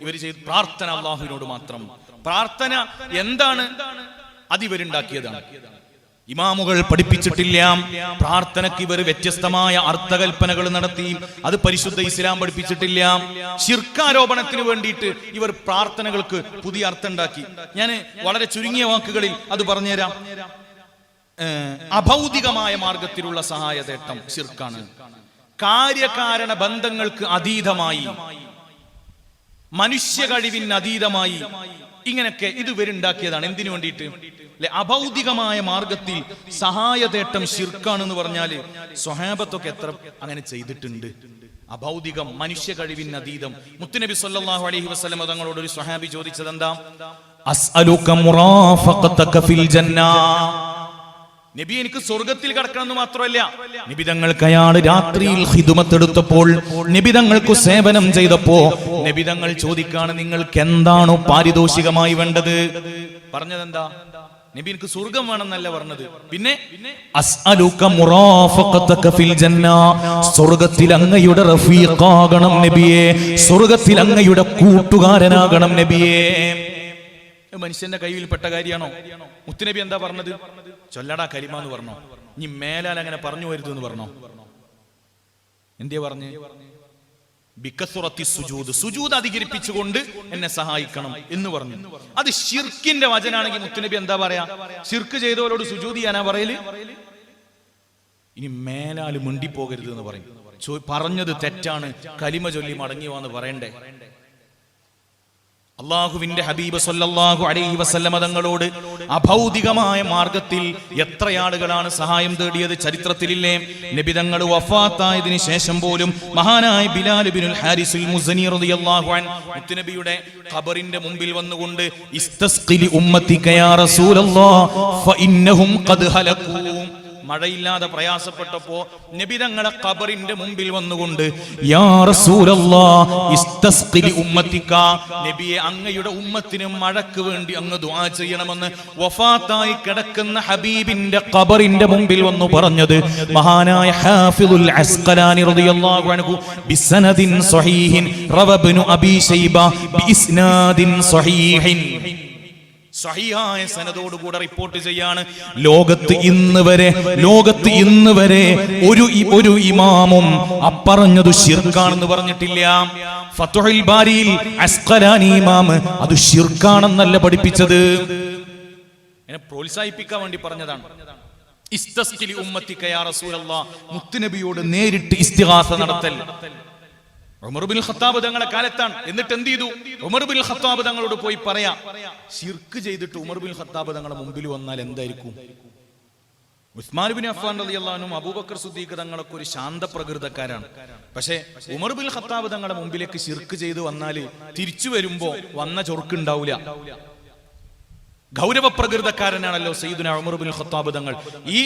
ഇവർ ചെയ്ത് പ്രാർത്ഥന അള്ളാഹുവിനോട് മാത്രം. പ്രാർത്ഥന എന്താണ്? അത് ഇവരുണ്ടാക്കിയതാണ്. ഇമാമുകൾ പഠിപ്പിച്ചിട്ടില്ല. പ്രാർത്ഥനയ്ക്ക് ഇവർ വ്യത്യസ്തമായ അർത്ഥകൽപ്പനകൾ നടത്തി. അത് പരിശുദ്ധ ഇസ്ലാം പഠിപ്പിച്ചിട്ടില്ല. ശിർക്കാരോപണത്തിന് വേണ്ടിയിട്ട് ഇവർ പ്രാർത്ഥനകൾക്ക് പുതിയ അർത്ഥം ഉണ്ടാക്കി ഞാൻ വളരെ ചുരുങ്ങിയ വാക്കുകളിൽ അത് പറഞ്ഞുതരാം. അഭൗതികമായ മാർഗത്തിലുള്ള സഹായതേട്ടം ശിർക്കാണ്. കാര്യകാരണ ബന്ധങ്ങൾക്ക് അതീതമായി മനുഷ്യ കഴിവിന് അതീതമായി ഇങ്ങനൊക്കെ ഇത് വരുണ്ടാക്കിയതാണ് എന്തിനു വേണ്ടിയിട്ട്? അല്ലെ അഭൗതികമായ മാർഗത്തിൽ സഹായതേട്ടം ശിർക്കാണെന്ന് പറഞ്ഞാൽ സ്വഹാബത്തൊക്കെ എത്ര അങ്ങനെ ചെയ്തിട്ടുണ്ട്. അഭൗതികം മനുഷ്യ കഴിവിന് അതീതം. മുത്തുനബി സല്ലാഹു അലഹി വസ്ലം തങ്ങളോട് ഒരു സ്വഹാബി ചോദിച്ചത് എന്താ നബി എനിക്ക് സ്വർഗത്തിൽ കിടക്കണമെന്ന് മാത്രമല്ല നിബിതങ്ങൾക്ക് അയാൾ രാത്രിയിൽ ഹിതുമത്തെടുത്തപ്പോൾ നിബിതങ്ങൾക്ക് സേവനം ചെയ്തപ്പോ നിബിതങ്ങൾ ചോദിക്കാണ് നിങ്ങൾക്ക് എന്താണോ പാരിതോഷികമായി വേണ്ടത്? പറഞ്ഞതെന്താ? നബി എനിക്ക് സ്വർഗം വേണമെന്നല്ല പറഞ്ഞത്. പിന്നെ? സ്വർഗത്തിൽ അങ്ങയുടെ റഫീഖാകണം നബിയെ. സ്വർഗത്തിൽ അങ്ങയുടെ കൂട്ടുകാരനാകണം നബിയെ. മനുഷ്യന്റെ കയ്യിൽപ്പെട്ട കാര്യമാണോ? മുത്തുനബി എന്താ പറഞ്ഞത്? ചൊല്ലടാ കരിമ എന്ന് പറഞ്ഞോ. ഇനി മേലാൽ അങ്ങനെ പറഞ്ഞു വരുത് എന്ന് പറഞ്ഞോ? എന്തിയാ പറഞ്ഞ്? ബിക്കസുറത്തി സുജൂദ്. സുജൂദ് അധികരിപ്പിച്ചുകൊണ്ട് എന്നെ സഹായിക്കണം എന്ന് പറഞ്ഞു. അത് ഷിർക്കിന്റെ വചനാണെങ്കിൽ മുത്തുനബി എന്താ പറയാ? ഷിർക്ക് ചെയ്തവരോട് സുജൂദ് ചെയ്യാനാ പറയൽ? ഇനി മേലാൽ മിണ്ടിപ്പോകരുത് എന്ന് പറയും പറഞ്ഞത് തെറ്റാണ്. കലിമ ചൊല്ലി മടങ്ങി വാന്ന് പറയണ്ടേ? അള്ളാഹുവിന്റെ ഹബീബ് സൊല്ലാഹു അലൈഹി വസല്ലമ തങ്ങളോട് അഭൗതികമായ മാർഗത്തിൽ എത്ര ആളുകളാണ് സഹായം തേടിയത് ചരിത്രത്തിലില്ലേ? നബി തങ്ങൾ വഫാത്തായതിനു ശേഷം പോലും മഹാനായ ബിലാൽ ബിനുൽ ഹാരിസുൽ മുസനി റളിയല്ലാഹു അൻ ഖബറിന്റെ മുമ്പിൽ വന്നുകൊണ്ട് ഇസ്തസ്ഖിലി ഉമ്മത്തിക യാ റസൂലല്ലാഹ് ഫഇന്നഹും ഖദ് ഹലകൂ മഴയില്ലാതെ പ്രയാസപ്പെട്ടപ്പോ നബി തങ്ങളെ ഖബറിന്റെ മുമ്പിൽ വന്നുകൊണ്ട് നബിയെ അങ്ങയുടെ ഉമ്മത്തിന് മഴക്ക് വേണ്ടി അങ്ങ് ദുആ ചെയ്യണമെന്ന് വഫാത്തായി കിടക്കുന്ന ഹബീബിന്റെ ഖബറിന്റെ മുമ്പിൽ വന്നു പറഞ്ഞത്. മഹാനായ ഹാഫിദുൽ അസ്ഖലാനി റളിയല്ലാഹു അൻഹു ബിസനദിൻ സ്വഹീഹിൻ റവബ്നു അബീ ശൈബ ബിഇസ്നാദിൻ സ്വഹീഹിൻ. സഹിയായ സനതോടുകൂടെ റിപ്പോർട്ട് ചെയ്യാണ്. ലോകത്ത് ഇന്ന് വരെ ലോകത്ത് ഇന്ന് വരെ ഒരു ഒരു ഇമാമും അപ്പറഞ്ഞതു ഷിർക്കാണെന്ന് പറഞ്ഞിട്ടില്ല. ഫത്തുഹിൽ ബാരിയിൽ അസ്കലാനി ഇമാം അത് ഷിർക്കാണെന്നല്ല പഠിപ്പിച്ചത്. പ്രോത്സാഹിപ്പിക്കാൻ വേണ്ടി പറഞ്ഞതാണ്. ഇസ്തസ്കിലി റസൂലല്ലാ മുത്തുനബിയോട് നേരിട്ട് ഇസ്തിഹാസ നടത്തൽ. ഉമർ ബിൻ ഖത്താബ് തങ്ങളെ കാലത്താണ്. എന്നിട്ട് എന്ത് ചെയ്തു? ഉമർ ബിൻ ഖത്താബ് തങ്ങളോട് പോയി പറയാം. ശിർക്ക് ചെയ്തിട്ട് ഉമർ ബിൻ ഖത്താബ് തങ്ങളെ മുമ്പിൽ വന്നാൽ എന്തായിരിക്കും? ഉസ്മാൻ ബിൻ അഫ്ഫാൻ റളിയല്ലാഹുനും അബൂബക്കർ സുദ്ദീഖ് തങ്ങളൊക്കെ ഒരു ശാന്ത പ്രകൃതക്കാരാണ് പക്ഷേ ഉമർ ബിൻ ഖത്താബ് തങ്ങളുടെ മുമ്പിലേക്ക് ശിർക്ക് ചെയ്ത് വന്നാൽ തിരിച്ചു വരുമ്പോ വന്ന ചൊറുക്കുണ്ടാവില്ല ഗൗരവ പ്രകൃതക്കാരനാണല്ലോ സയ്യിദുന ഉമർ ബിൻ ഖത്താബ് തങ്ങൾ. ഈ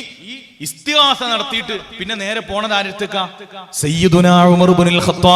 ഇസ്തിഹാസ നടത്തിയിട്ട് പിന്നെ നേരെ പോണത് ആരത്തേക്കാ സയ്യിദുന ഉമർ ബിൻ ഖത്താബ്